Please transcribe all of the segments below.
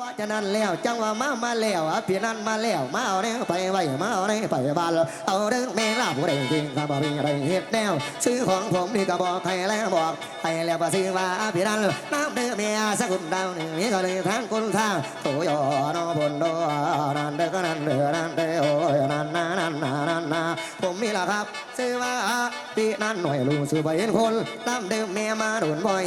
ราะฉะนั้นแล้วจังว่ามามาแล้วอะพี่นั่นมาแล้วมาเอาแน่ไปไว้มาเอาแน่ไปบ้านเอาเรื่องแม่ลาผู้ใดจริงก็บ่มีอะไรเฮ็ดแนวซื้อของผมนี่ก็บอกใครแล้วบอกใครแล้วก็ซื้อว่าพี่นั่นน้ำเดือเมียสักคนดาวหนึ่งนี่ก็เลยทางคุณทางโตยอนอบนโดนันเด้อก็นันเด้อนันเด้อโอ้ยนันนานันนานันนาผมนี่แหะครับซื้อว่าพี่นั่นหน่อยลูกซื้อไปเห็นคนน้ำเดือเมียมาโดนบ่อย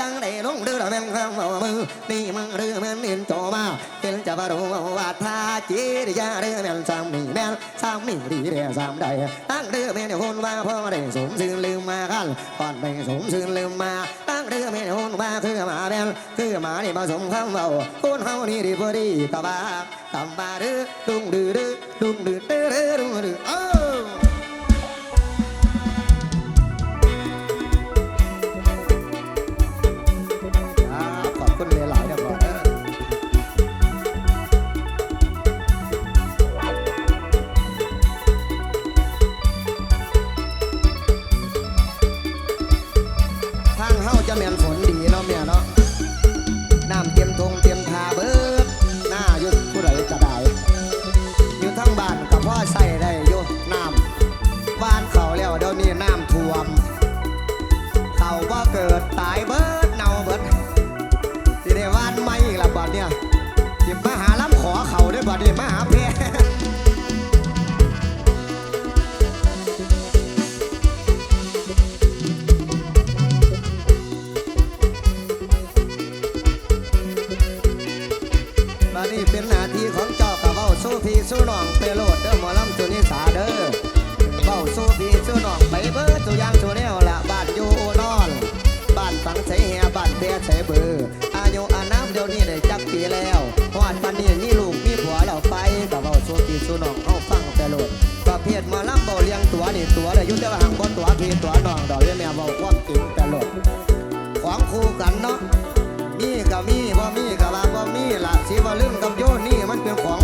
จังได้ลงเดือแมงคำเอามือนี่มึงเดือแมงเห็นโมาเห็นจะบรู้ว่าท่าจีริยาเรือแม่นซ้มมีแม่นซ้มมีดีเรือสามใดตั้งเรือแม่นคนว่าพ่อได้สมซื่อลืมมาขั้นก่อนไปสมซื่อลืมมาตั้งเรือแม่นคนว่าคือมาแม่คือมานี่ผสมคำเบาคนเฮานี่ดีพอดีตะบากตำบาดื้อดุงดื้อดื้อดุงดื้อดื้อดื้อเออ tiempo กัน เนาะมีก็มีบ่มีก็ว่าบ่มีล่ะสิว่าลืมกับโยนี่มันเป็นของ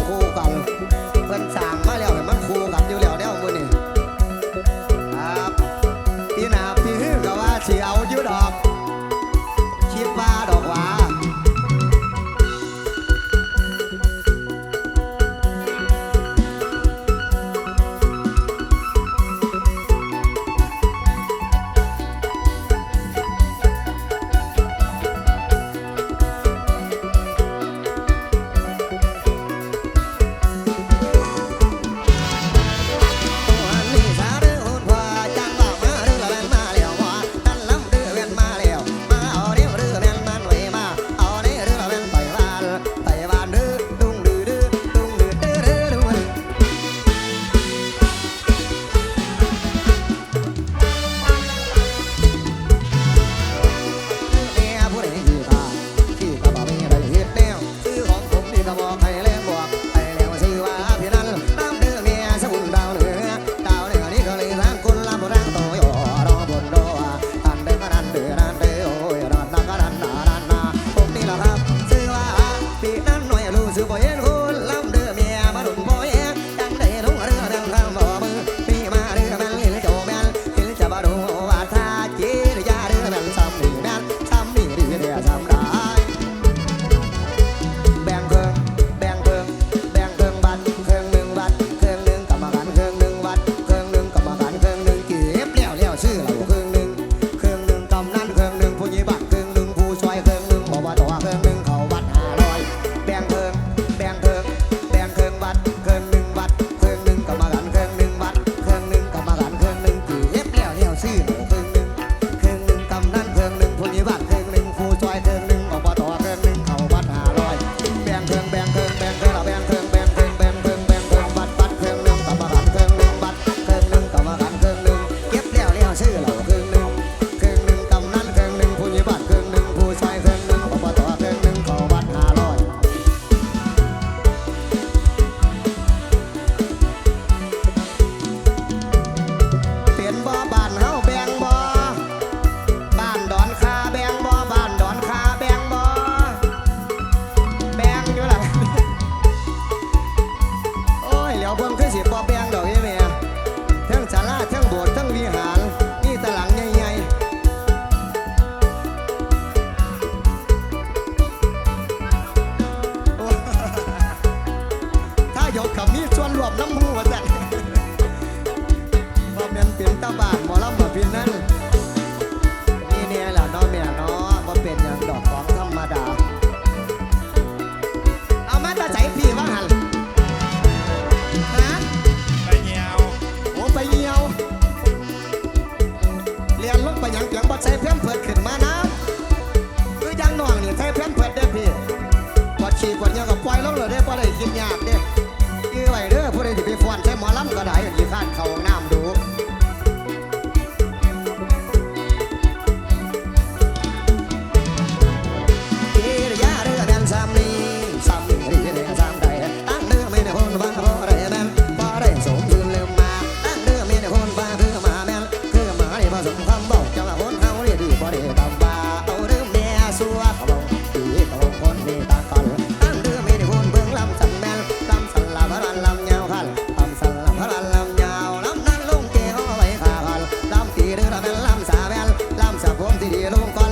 一路。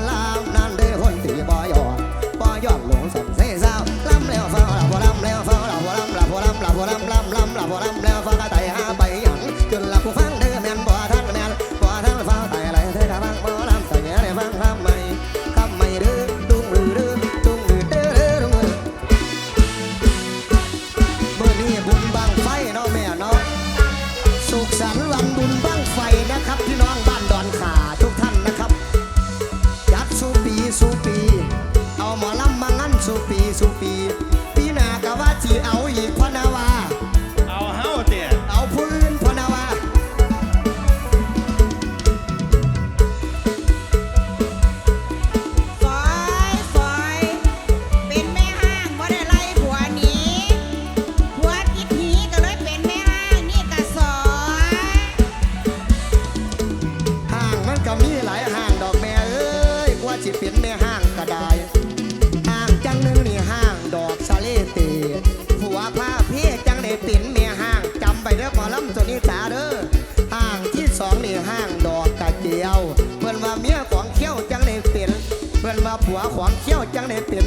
ผัวขวางเขี้ยวจังได้เป็น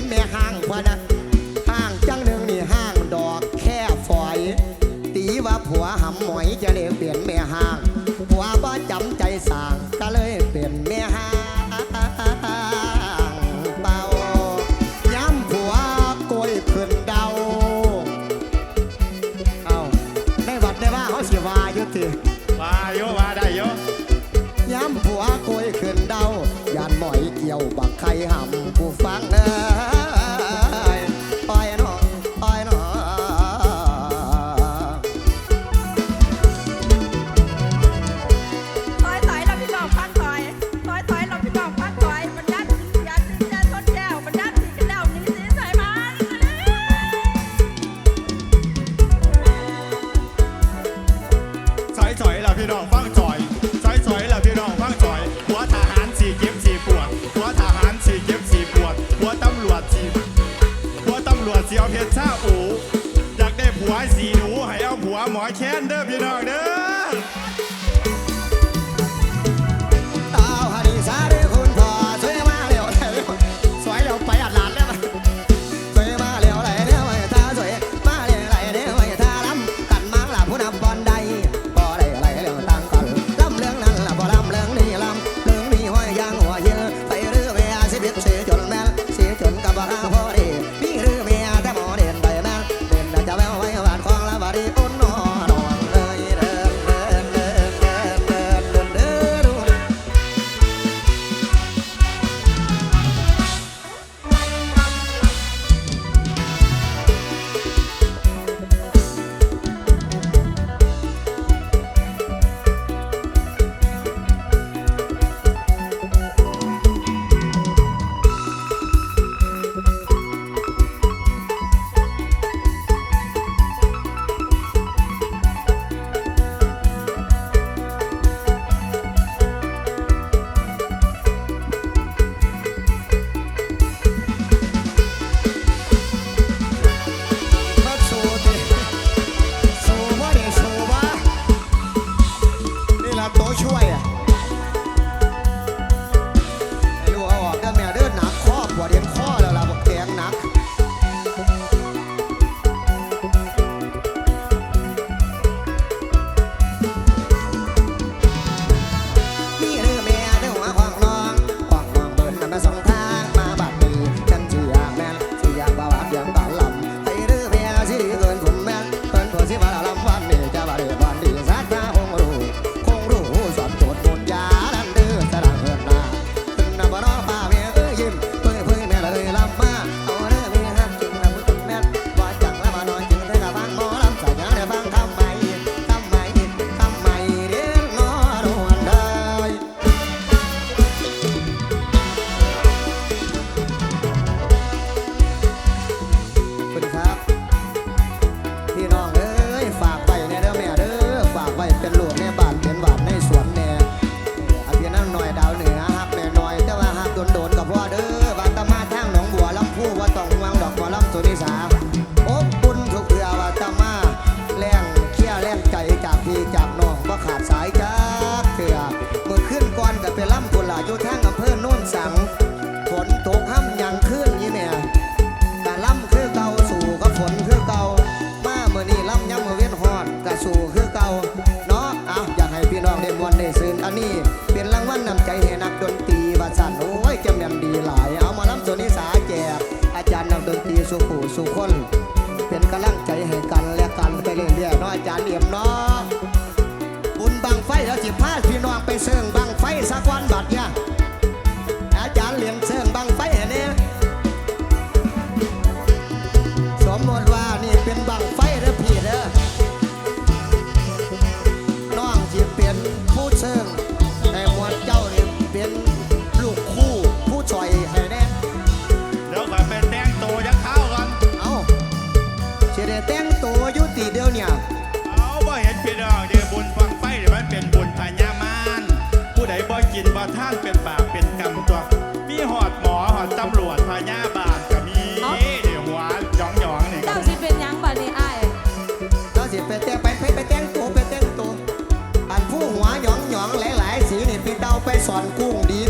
สั สอนกุ้งดี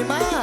หิ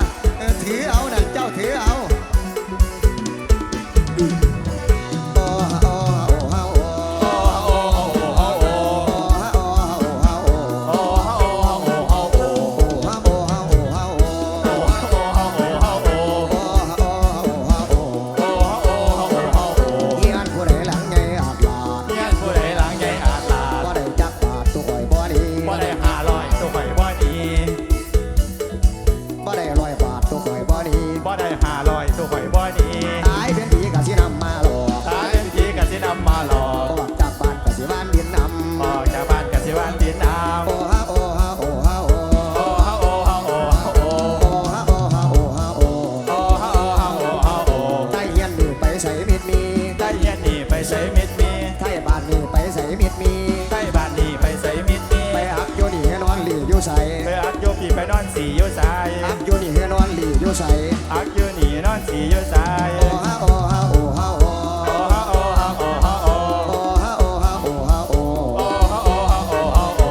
อักอยูนี่นอนสียูใสโอ้ฮะโอ้ฮะโอ้ฮะโอ้โอ้โอ้ฮะโอ้โอ้โอ้โอ้โอ้โอ้โอ้โอ้ฮะโอ้ฮะโอ้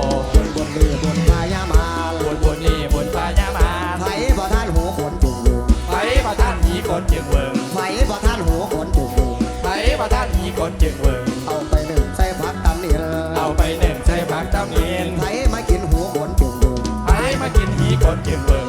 บนเรือบายามาบนบนี่บนพายามาไผบ่ท่านหูขนจุกอยู่ไผบ่ท่านหนีคนจึงเบิ่งไผบ่ท่านหูขนจุกอยู่ไผบ่ท่านหนีคนจึงเบิ่งเอาไปหนึ่งใส่ผักตำนี่เลยเอาไปหนึ่งใส่ผักตำนี่ไผมากินหูขนดูดไผมากินหนีคนจึงเบิ่ง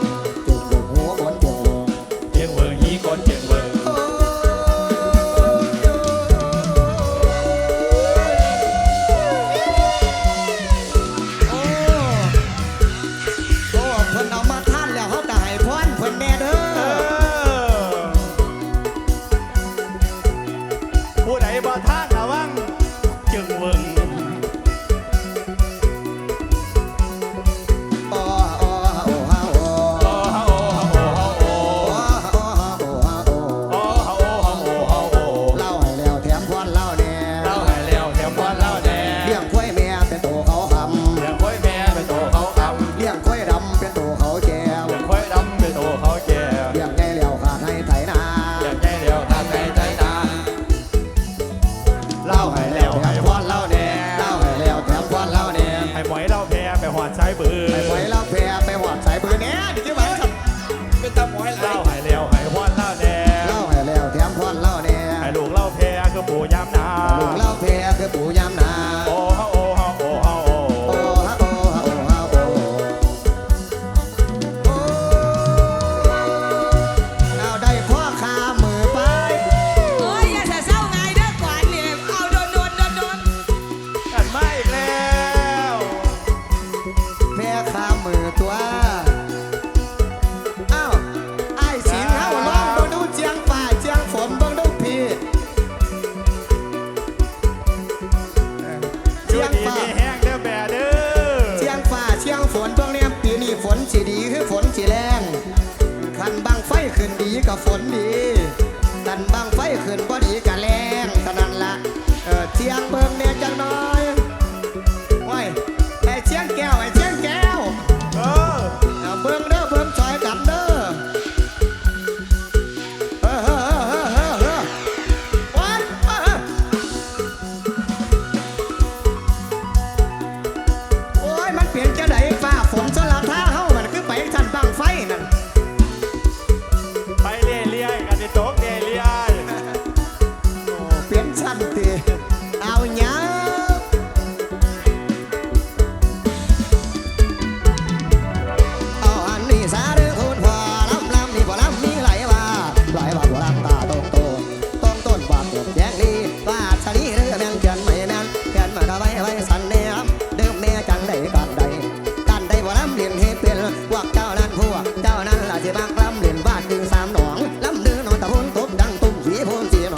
คืนดีกับฝนดี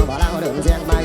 บ่ลาวเดินเสียงใหม่